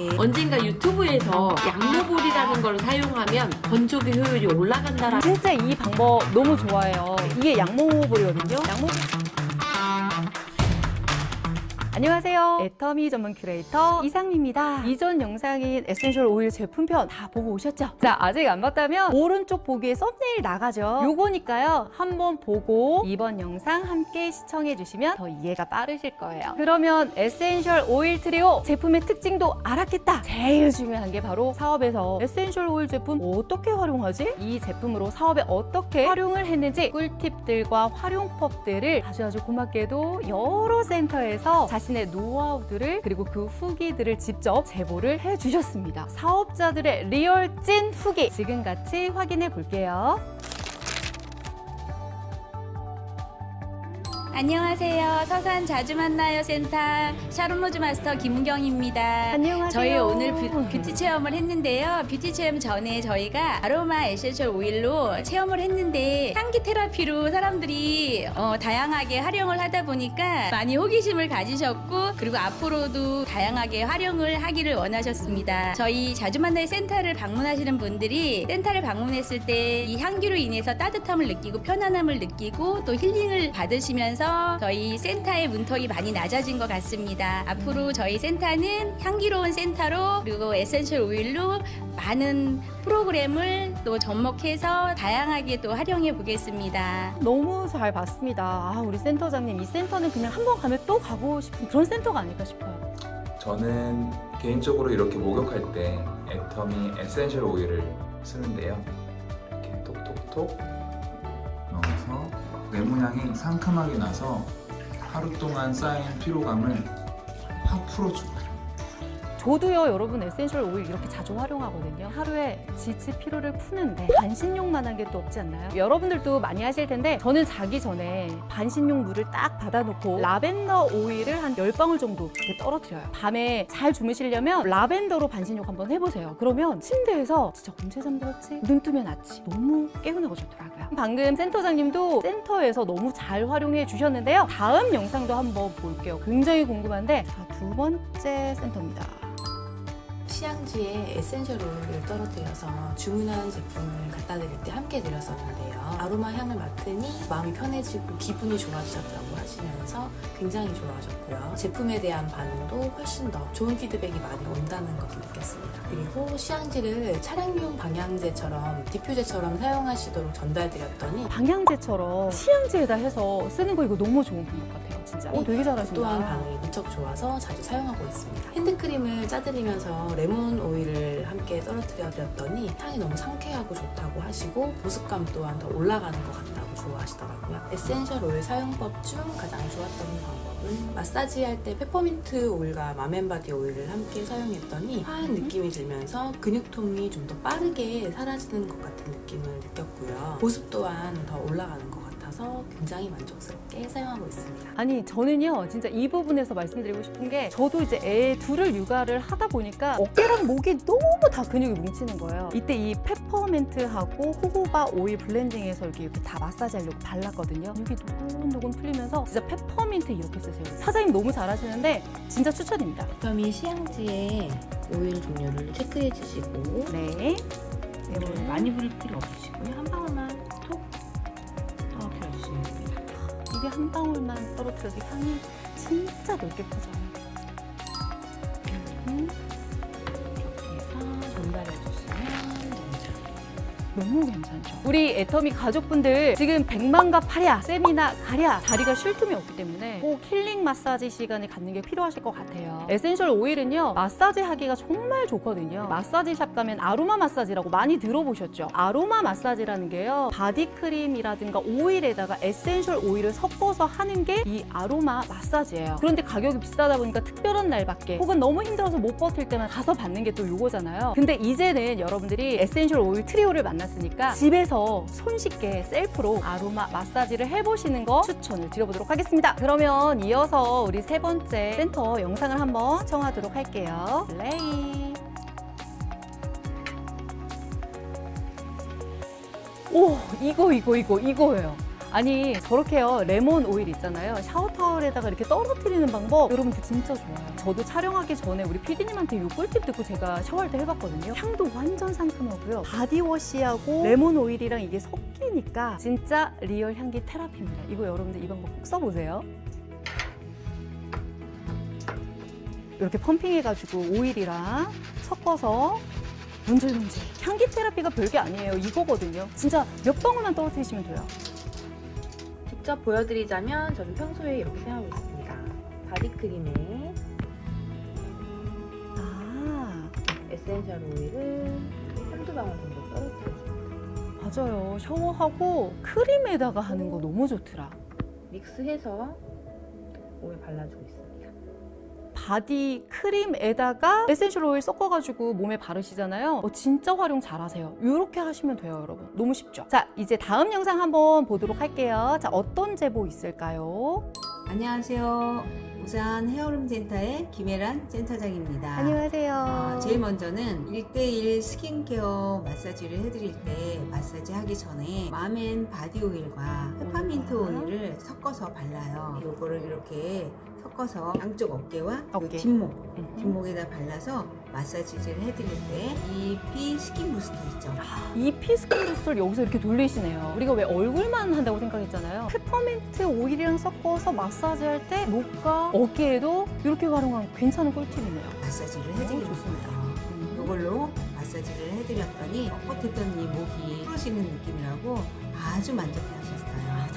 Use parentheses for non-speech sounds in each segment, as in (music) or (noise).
이렇게 언젠가 유튜브에서 양모볼이라는 걸 사용하면 건조기 효율이 올라간다라는 진짜 이 방법 너무 좋아해요. 이게 양모볼이거든요. 양모볼. 안녕하세요. 애터미 전문 큐레이터 이상미입니다. 이전 영상인 에센셜 오일 제품편 다 보고 오셨죠? 자, 아직 안 봤다면 오른쪽 보기에 썸네일 나가죠? 요거니까요. 한번 보고 이번 영상 함께 시청해 주시면 더 이해가 빠르실 거예요. 그러면 에센셜 오일 트리오 제품의 특징도 알았겠다. 제일 중요한 게 바로 사업에서 에센셜 오일 제품 어떻게 활용하지? 이 제품으로 사업에 어떻게 활용을 했는지 꿀팁들과 활용법들을 아주 아주 고맙게도 여러 센터에서 자신 의 노하우들을 그리고 그 후기들을 직접 제보를 해주셨습니다. 사업자들의 리얼 찐 후기 지금 같이 확인해 볼게요. 안녕하세요. 서산 자주 만나요 센터 샤론로즈 마스터 김은경입니다. 안녕하세요. 저희 오늘 뷰, 뷰티 체험을 했는데요. 뷰티 체험 전에 저희가 아로마 에센셜 오일로 체험을 했는데 향기 테라피로 사람들이 어, 다양하게 활용을 하다 보니까 많이 호기심을 가지셨고 그리고 앞으로도 다양하게 활용을 하기를 원하셨습니다. 저희 자주 만나요 센터를 방문하시는 분들이 센터를 방문했을 때 이 향기로 인해서 따뜻함을 느끼고 편안함을 느끼고 또 힐링을 받으시면서 저희 센터의 문턱이 많이 낮아진 것 같습니다. 앞으로 저희 센터는 향기로운 센터로 그리고 에센셜 오일로 많은 프로그램을 또 접목해서 다양하게 또 활용해 보겠습니다. 너무 잘 봤습니다. 아, 우리 센터장님 이 센터는 그냥 한 번 가면 또 가고 싶은 그런 센터가 아닐까 싶어요. 저는 개인적으로 이렇게 목욕할 때 애터미 에센셜 오일을 쓰는데요. 이렇게 톡톡톡 레몬향이 상큼하게 나서 하루 동안 쌓인 피로감을 확 풀어줘요. 저도요 여러분 에센셜 오일 이렇게 자주 활용하거든요 하루에 지치 피로를 푸는데 반신욕만한 게 또 없지 않나요? 여러분들도 많이 하실 텐데 저는 자기 전에 반신욕 물을 딱 받아놓고 라벤더 오일을 한 10방울 정도 이렇게 떨어뜨려요. 밤에 잘 주무시려면 라벤더로 반신욕 한번 해보세요. 그러면 침대에서 진짜 언제 잠들었지? 눈 뜨면 아침 너무 개운하고 좋더라고요. 방금 센터장님도 센터에서 너무 잘 활용해 주셨는데요. 다음 영상도 한번 볼게요. 굉장히 궁금한데 자, 두 번째 센터입니다 시향지에 에센셜 오일을 떨어뜨려서 주문한 제품을 갖다 드릴 때 함께 드렸었는데요. 아로마 향을 맡으니 마음이 편해지고 기분이 좋아지셨다고 하시면서 굉장히 좋아하셨고요. 제품에 대한 반응도 훨씬 더 좋은 피드백이 많이 온다는 것을 느꼈습니다. 그리고 시향지를 차량용 방향제처럼 디퓨저처럼 사용하시도록 전달드렸더니 방향제처럼 시향제에다 해서 쓰는 거 이거 너무 좋은 방법 같아요 진짜 어, 되게 잘하신다 또한 반응이 무척 좋아서 자주 사용하고 있습니다. 핸드크림을 짜드리면서 레몬 오일을 함께 떨어뜨려 드렸더니 향이 너무 상쾌하고 좋다고 하시고 보습감 또한 더 올라가는 것 같다고 좋아하시더라고요. 에센셜 오일 사용법 중 가장 좋았던 방법은 마사지 할 때 페퍼민트 오일과 맘앤바디 오일을 함께 사용했더니 화한 느낌이 들면서 근육통이 좀 더 빠르게 사라지는 것 같은 느낌을 느꼈고요. 보습 또한 더 올라가는 것 같아서 굉장히 만족스럽게 사용하고 있습니다. 아니 저는요 진짜 이 부분에서 말씀드리고 싶은 게 저도 이제 애 둘을 육아를 하다 보니까 어깨랑 목이 너무 다 근육이 뭉치는 거예요. 이때 이 페퍼민트하고 호호바 오일 블렌딩해서 이렇게, 이렇게 다 마사지 하려고 발랐거든요. 여기 노곤노곤 풀리면서 진짜 페퍼민트 이렇게 쓰세요. 사장님 너무 잘하시는데 진짜 추천입니다. 그럼 이 시향지에 오일 종류를 체크해 주시고 네. 이걸 많이 부을 필요 없으시고요. 한 방울만 한 방울만 떨어뜨려도 향이 진짜 넓게 퍼져요 너무 괜찮죠. 우리 애터미 가족분들 지금 백만가 파랴, 쌤이나 가랴 다리가 쉴 틈이 없기 때문에 꼭 힐링 마사지 시간을 갖는 게 필요하실 것 같아요. 에센셜 오일은요 마사지 하기가 정말 좋거든요. 마사지 샵 가면 아로마 마사지라고 많이 들어보셨죠? 아로마 마사지라는 게요 바디 크림이라든가 오일에다가 에센셜 오일을 섞어서 하는 게 이 아로마 마사지예요. 그런데 가격이 비싸다 보니까 특별한 날밖에 혹은 너무 힘들어서 못 버틸 때만 가서 받는 게 또 요거잖아요. 근데 이제는 여러분들이 에센셜 오일 트리오를 만났 으니까 집에서 손쉽게 셀프로 아로마 마사지를 해보시는 거 추천을 드려보도록 하겠습니다. 그러면 이어서 우리 세 번째 센터 영상을 한번 시청하도록 할게요. 플레이. 오, 이거, 이거, 이거, 이거예요. 아니 저렇게요. 레몬 오일 있잖아요. 샤워 타월에다가 이렇게 떨어뜨리는 방법 여러분들 진짜 좋아요. 저도 촬영하기 전에 우리 PD님한테 이 꿀팁 듣고 제가 샤워할 때 해봤거든요. 향도 완전 상큼하고요. 바디워시하고 레몬 오일이랑 이게 섞이니까 진짜 리얼 향기 테라피입니다. 이거 여러분들 이 방법 꼭 써보세요. 이렇게 펌핑해가지고 오일이랑 섞어서 문질문질. 향기 테라피가 별게 아니에요. 이거거든요. 진짜 몇 방울만 떨어뜨리시면 돼요 직접 보여드리자면 저는 평소에 이렇게 사용하고 있습니다. 바디크림에 아 에센셜 오일을 한두 방울 정도 떨어뜨려줍니다. 맞아요 샤워하고 크림에다가 하는 거 너무 좋더라 믹스해서 몸에 발라주고 있습니다. 바디 크림에다가 에센셜 오일 섞어가지고 몸에 바르시잖아요. 어, 진짜 활용 잘하세요. 이렇게 하시면 돼요 여러분. 너무 쉽죠? 자 이제 다음 영상 한번 보도록 할게요. 자 어떤 제보 있을까요? 안녕하세요. 부산 헤어룸 센터의 김혜란 센터장입니다. 안녕하세요 아, 제일 먼저는 1대1 스킨케어 마사지를 해드릴 때 마사지 하기 전에 맘앤 바디 오일과 페퍼민트 우와. 오일을 섞어서 발라요. 요거를 이렇게 섞어서 양쪽 어깨와 요 어깨. 뒷목, 음. 뒷목에다 발라서 마사지를 해드릴 때 EP 스킨 부스터 있죠. 이 피스킨 부스를 여기서 이렇게 돌리시네요. 우리가 왜 얼굴만 한다고 생각했잖아요. 페퍼민트 오일이랑 섞어서 마사지 할 때 목과 어깨에도 이렇게 활용하면 괜찮은 꿀팁이네요. 마사지를 오, 해드리는 좋습니다. 이걸로 마사지를 해드렸더니 뻣뻣했던 이 목이 풀어지는 느낌이라고 아주 만족해하셨어요.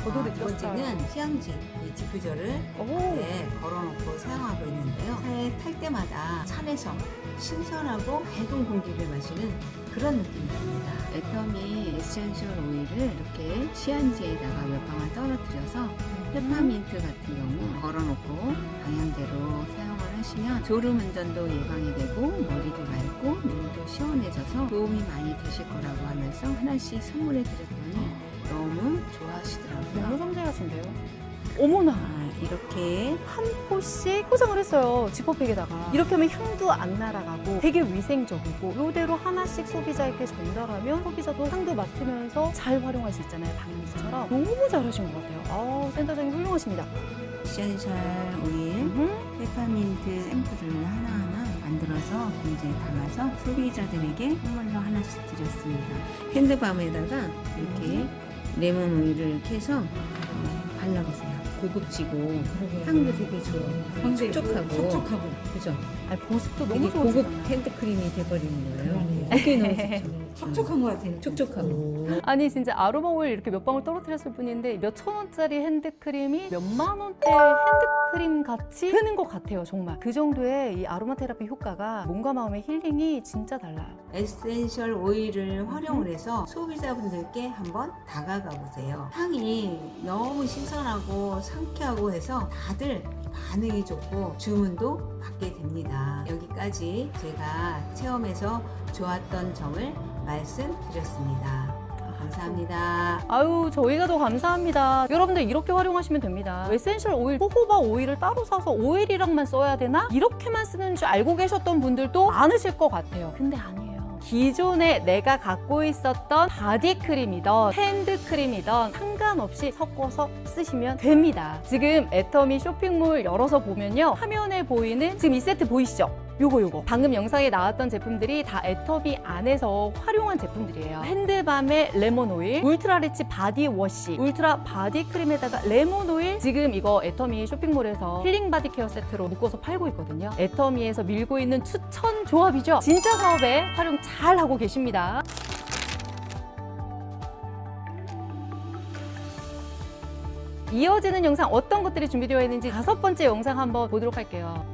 저도 아, 느꼈어요. 두 번째는 시향지 이 디퓨저를 오, 네, 걸어놓고 사용하고 있는데요. 차에 탈 때마다 산에서 신선하고 맑은 공기를 마시는 그런 느낌이 듭니다. 애터미 에센셜 오일을 이렇게 시향지에다가 몇 방울 떨어뜨려서 페퍼민트 같은 경우 걸어놓고 방향대로 사용을 하시면 졸음 운전도 예방이 되고 머리도 맑고 눈도 시원해져서 도움이 많이 되실 거라고 하면서 하나씩 선물해 드렸더니 너무 좋아하시더라고요. 너무 섬세하신데요. 어머나. 아, 이렇게 한 포씩 포장을 했어요. 지퍼백에다가. 이렇게 하면 향도 안 날아가고 되게 위생적이고 이대로 하나씩 소비자에게 전달하면 소비자도 향도 맡으면서 잘 활용할 수 있잖아요. 방향지처럼. 너무 잘하신 것 같아요. 아 센터장님 훌륭하십니다. 에센셜 오일 음. 페퍼민트 샘플을 하나하나 만들어서 봉지에 담아서 소비자들에게 선물로 하나씩 드렸습니다. 핸드밤에다가 이렇게 레몬 오일을 캐서 어, 발라보세요. 고급지고 향도 되게 좋아. 촉촉하고. 촉촉하고. 그죠? 아니, 보습도 되게 너무 고급 좋으시잖아요. 핸드크림이 돼버리는 거예요. 그게 너무 (laughs) 좋죠. 촉촉한 것 같아요. 촉촉하고. 아니 진짜 아로마 오일 이렇게 몇 방울 떨어뜨렸을 뿐인데 몇 천 원짜리 핸드크림이 몇 만 원대 핸드크림 같이 되는 것 같아요 정말 그 정도의 이 아로마 테라피 효과가 몸과 마음의 힐링이 진짜 달라요 에센셜 오일을 활용을 해서 소비자분들께 한번 다가가 보세요. 향이 너무 신선하고 상쾌하고 해서 다들 반응이 좋고 주문도 받게 됩니다. 여기까지 제가 체험해서 좋았던 점을 말씀드렸습니다. 감사합니다. 아유 저희가 더 감사합니다. 여러분들 이렇게 활용하시면 됩니다. 에센셜 오일 호호바 오일을 따로 사서 오일이랑만 써야 되나? 이렇게만 쓰는 줄 알고 계셨던 분들도 많으실 것 같아요. 근데 아니에요. 기존에 내가 갖고 있었던 바디크림이던 핸드크림이던 상관없이 섞어서 쓰시면 됩니다. 지금 애터미 쇼핑몰 열어서 보면요. 화면에 보이는 지금 이 세트 보이시죠? 요거 요거. 방금 영상에 나왔던 제품들이 다 애터미 안에서 활용한 제품들이에요. 핸드밤의 레몬 오일 울트라 리치 바디 워시 울트라 바디 크림에다가 레몬 오일. 지금 이거 애터미 쇼핑몰에서 힐링 바디 케어 세트로 묶어서 팔고 있거든요. 애터미에서 밀고 있는 추천 조합이죠? 진짜 사업에 활용 잘 하고 계십니다. 이어지는 영상 어떤 것들이 준비되어 있는지 다섯 번째 영상 한번 보도록 할게요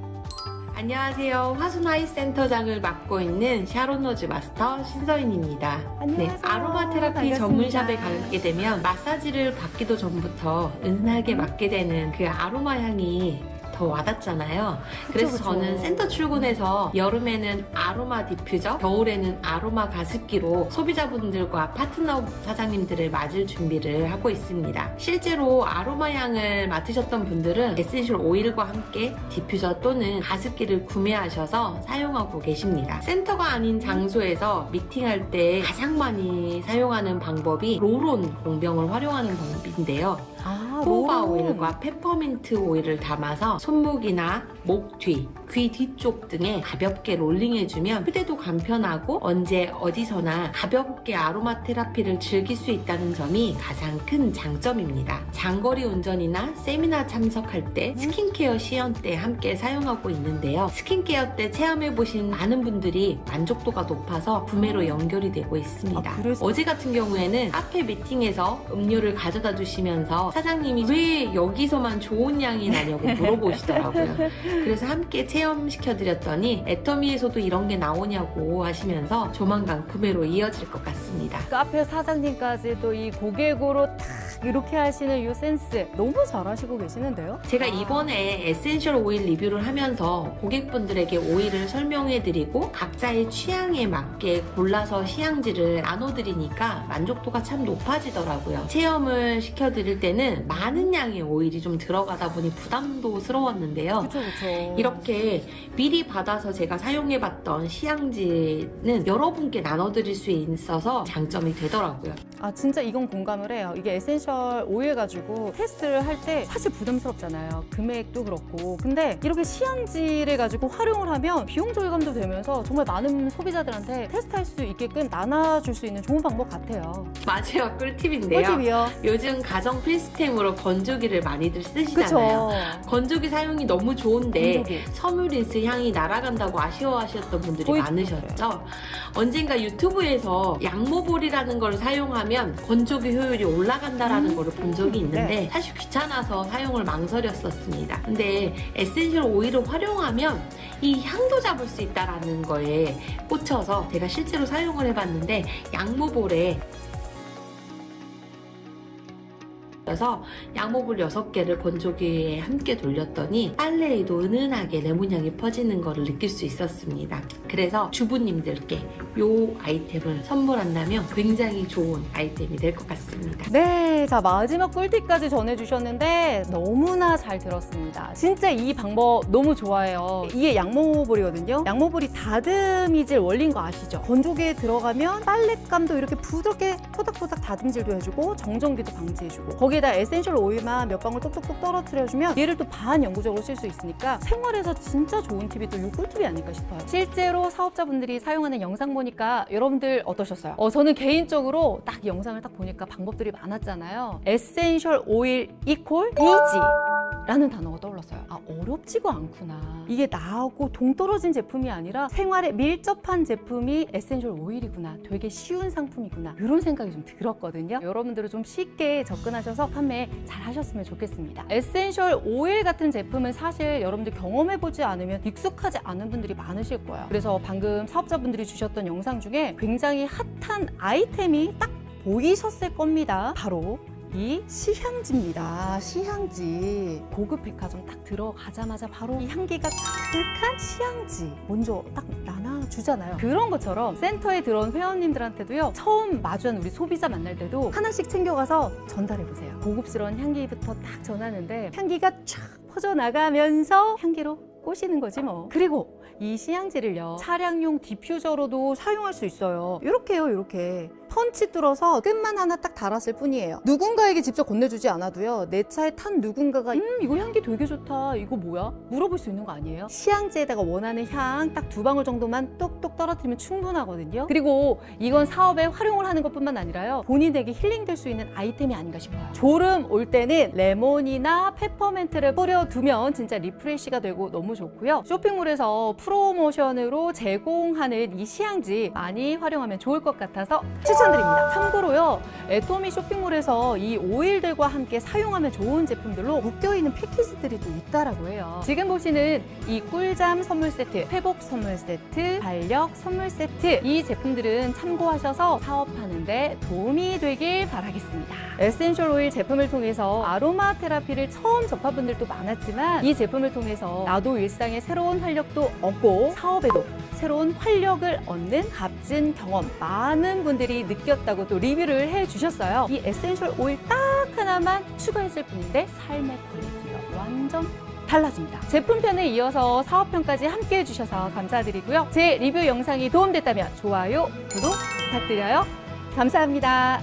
안녕하세요. 화순아이 센터장을 맡고 있는 샤론노즈 마스터 신서인입니다. 안녕하세요. 네, 아로마 테라피. 전문샵에 가게 되면 마사지를 받기도 전부터 은은하게 맡게 되는 그 아로마 향이 더 와닿잖아요. 그래서 그쵸. 저는 센터 출근해서 여름에는 아로마 디퓨저, 겨울에는 아로마 가습기로 소비자분들과 파트너 사장님들을 맞을 준비를 하고 있습니다. 실제로 아로마 향을 맡으셨던 분들은 에센셜 오일과 함께 디퓨저 또는 가습기를 구매하셔서 사용하고 계십니다. 센터가 아닌 장소에서 미팅할 때 가장 많이 사용하는 방법이 로론 공병을 활용하는 방법인데요. 아, 호바. 오일과 페퍼민트 오일을 담아서 손목이나 목 뒤, 귀 뒤쪽 등에 가볍게 롤링해주면 휴대도 간편하고 언제 어디서나 가볍게 아로마 테라피를 즐길 수 있다는 점이 가장 큰 장점입니다. 장거리 운전이나 세미나 참석할 때 스킨케어 시연 때 함께 사용하고 있는데요. 스킨케어 때 체험해보신 많은 분들이 만족도가 높아서 구매로 연결이 되고 있습니다. 아, 어제 같은 경우에는 카페 미팅에서 음료를 가져다 주시면서 사장님이 왜 여기서만 좋은 향이 나냐고 물어보 시더라고요. 그래서 함께 체험시켜드렸더니 애터미에서도 이런 게 나오냐고 하시면서 조만간 구매로 이어질 것 같습니다. 카페 사장님까지도 이 고객으로 딱 이렇게 하시는 이 센스 너무 잘하시고 계시는데요? 제가 이번에 에센셜 오일 리뷰를 하면서 고객분들에게 오일을 설명해드리고 각자의 취향에 맞게 골라서 시향지를 나눠드리니까 만족도가 참 높아지더라고요. 체험을 시켜드릴 때는 많은 양의 오일이 좀 들어가다 보니 부담도스러웠는데요. 그쵸 그쵸. 이렇게 미리 받아서 제가 사용해봤던 시향지는 여러분께 나눠드릴 수 있어서 장점이 되더라고요. 아 진짜 이건 공감을 해요. 이게 에센셜 오일 가지고 테스트를 할 때 사실 부담스럽잖아요. 금액도 그렇고. 근데 이렇게 시향지를 가지고 활용을 하면 비용 절감도 되면서 정말 많은 소비자들한테 테스트할 수 있게끔 나눠줄 수 있는 좋은 방법 같아요. 마지막 꿀팁인데요. 꿀팁이요. 요즘 가정 필수템으로 건조기를 많이들 쓰시잖아요. 그쵸. 건조기 사용이 너무 좋은데 건조기. 섬유린스 향이 날아간다고 아쉬워하셨던 분들이 많으셨죠. 언젠가 유튜브에서 양모볼이라는 걸 사용하면 건조기 효율이 올라간다라는 음. 걸본 적이 있는데 네. 사실 귀찮아서 사용을 망설였었습니다. 근데 에센셜 오일을 활용하면 이 향도 잡을 수 있다라는 거에 꽂혀서 제가 실제로 사용을 해봤는데 양모볼에 그래서 양모볼 6개를 건조기에 함께 돌렸더니 빨래에도 은은하게 레몬향이 퍼지는 것을 느낄 수 있었습니다. 그래서 주부님들께 이 아이템을 선물한다면 굉장히 좋은 아이템이 될 것 같습니다. 네, 자 마지막 꿀팁까지 전해주셨는데 너무나 잘 들었습니다. 진짜 이 방법 너무 좋아해요. 이게 양모볼이거든요. 양모볼이 다듬이질 원리인 거 아시죠? 건조기에 들어가면 빨랫감도 이렇게 부드럽게 토닥토닥 다듬질도 해주고 정전기도 방지해주고 거기에 다 에센셜 오일만 몇 방울 똑똑똑 떨어뜨려주면 얘를 또 반 영구적으로 쓸 수 있으니까 생활에서 진짜 좋은 팁이 또이 꿀팁이 아닐까 싶어요. 실제로 사업자분들이 사용하는 영상 보니까 여러분들 어떠셨어요? 어, 저는 개인적으로 딱 영상을 딱 보니까 방법들이 많았잖아요. 에센셜 오일 이퀄 이지. 라는 단어가 떠올랐어요. 아, 어렵지가 않구나. 이게 나하고 동떨어진 제품이 아니라 생활에 밀접한 제품이 에센셜 오일이구나. 되게 쉬운 상품이구나. 이런 생각이 좀 들었거든요. 여러분들은 좀 쉽게 접근하셔서 판매 잘 하셨으면 좋겠습니다. 에센셜 오일 같은 제품은 사실 여러분들 경험해보지 않으면 익숙하지 않은 분들이 많으실 거예요. 그래서 방금 사업자분들이 주셨던 영상 중에 굉장히 핫한 아이템이 딱 보이셨을 겁니다. 바로 이 시향지입니다. 시향지. 고급 백화점 딱 들어가자마자 바로 이 향기가 가득한 시향지. 먼저 딱 나눠주잖아요. 그런 것처럼 센터에 들어온 회원님들한테도요. 처음 마주한 우리 소비자 만날 때도 하나씩 챙겨가서 전달해보세요. 고급스러운 향기부터 딱 전하는데 향기가 쫙 퍼져나가면서 향기로 꼬시는 거지 뭐. 그리고 이 시향지를요 차량용 디퓨저로도 사용할 수 있어요. 이렇게요, 이렇게 펀치 뚫어서 끝만 하나 딱 달았을 뿐이에요. 누군가에게 직접 건네주지 않아도요 내 차에 탄 누군가가 음 이거 향기 되게 좋다. 이거 뭐야? 물어볼 수 있는 거 아니에요? 시향지에다가 원하는 향 딱 두 방울 정도만 똑똑 떨어뜨리면 충분하거든요. 그리고 이건 사업에 활용을 하는 것뿐만 아니라요 본인에게 힐링될 수 있는 아이템이 아닌가 싶어요. 졸음 올 때는 레몬이나 페퍼멘트를 뿌려두면 진짜 리프레시가 되고 너무 좋고요. 쇼핑몰에서 프로모션으로 제공하는 이 시향지 많이 활용하면 좋을 것 같아서 추천! 추천드립니다. 참고로요, 애토미 쇼핑몰에서 이 오일들과 함께 사용하면 좋은 제품들로 묶여있는 패키지들이 또 있다라고 해요. 지금 보시는 이 꿀잠 선물 세트, 회복 선물 세트, 반력 선물 세트 이 제품들은 참고하셔서 사업하는데 도움이 되길 바라겠습니다. 에센셜 오일 제품을 통해서 아로마 테라피를 처음 접한 분들도 많았지만 이 제품을 통해서 나도 일상에 새로운 활력도 얻고 사업에도 새로운 활력을 얻는 값진 경험 많은 분들이 느꼈다고 또 리뷰를 해 주셨어요. 이 에센셜 오일 딱 하나만 추가했을 뿐인데 삶의 퀄리티가 완전 달라집니다. 제품편에 이어서 사업편까지 함께 해주셔서 감사드리고요. 제 리뷰 영상이 도움됐다면 좋아요, 구독 부탁드려요. 감사합니다.